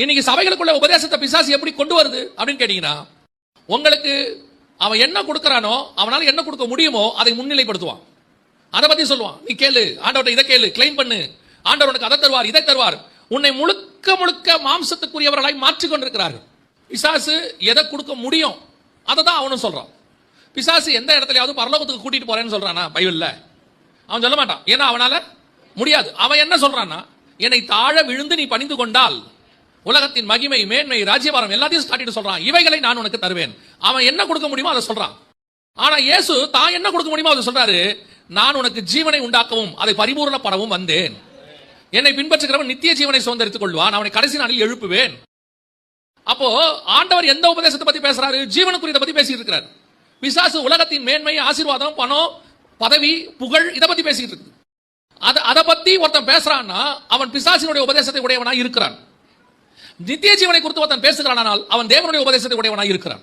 இன்னைக்கு சபைகளுக்குள்ள உபதேசத்தை பிசாசு எப்படி கொண்டு வருது அப்படின்னு கேட்டீங்கன்னா உங்களுக்கு அவன் என்ன கொடுக்கறானோ அவனால என்ன கொடுக்க முடியுமோ அதை முன்னிலைப்படுத்துவான். அதை பத்தி சொல்லுவான். நீ கேளு. ஆண்டவர்கிட்ட இதை கேளு. கிளைம் பண்ணு. ஆண்டவர் உனக்கு அதை தருவார் இதை தருவார். உன்னை முழுக்க முழுக்க மாம்சத்துக்குரியவர்களாய் மாற்றிக் கொண்டிருக்கிறார்கள் பிசாசு எதை கொடுக்க முடியும் அதை தான் அவனும் சொல்றான். பிசாசு எந்த இடத்துலயாவது பரலோகத்துக்கு கூட்டிட்டு போறேன்னு சொல்றானா பைபிள்ல? அவன் சொல்ல மாட்டான். ஏன்னா அவனால முடியாது. அவன் என்ன சொல்றான்னா என்னை தாழ விழுந்து நீ பணிந்து கொண்டால் உலகத்தின் மகிமை மேன்மை ராஜ்யபாரம் எல்லாத்தையும் காட்டிட்டு சொல்றான். இவைகளை நான் உனக்கு தருவேன். அவன் என்ன கொடுக்க முடியுமோ அதை சொல்றான். ஆனா இயேசு தான் என்ன கொடுக்க முடியுமோ அதை சொல்றாரு. நான் உனக்கு ஜீவனை உண்டாக்கவும் அதை பரிபூர்ணப்படவும் வந்தேன். என்னை பின்பற்றுகிறவன் நித்திய ஜீவனை சுதந்திரித்துக் கொள்வான். அவனை கடைசி நாளில் எழுப்புவேன். அப்போ ஆண்டவர் எந்த உபதேசத்தை பத்தி பேசுறாரு? ஜீவனுக்குரியதை பத்தி பேசிட்டு இருக்கிறார். பிசாசு உலகத்தின் மேன்மை ஆசீர்வாதம் பணம் பதவி புகழ் இதை பத்தி பேசிட்டு இருக்கு. அதை அதை பத்தி ஒருத்தன் பேசுறான்னா அவன் பிசாசினுடைய உபதேசத்தை உடையவனா இருக்கிறான். நித்திய ஜீவனை குறித்து ஒருத்தன் பேசுகிறானால் அவன் தேவனுடைய உபதேசத்தை உடையவனா இருக்கிறான்.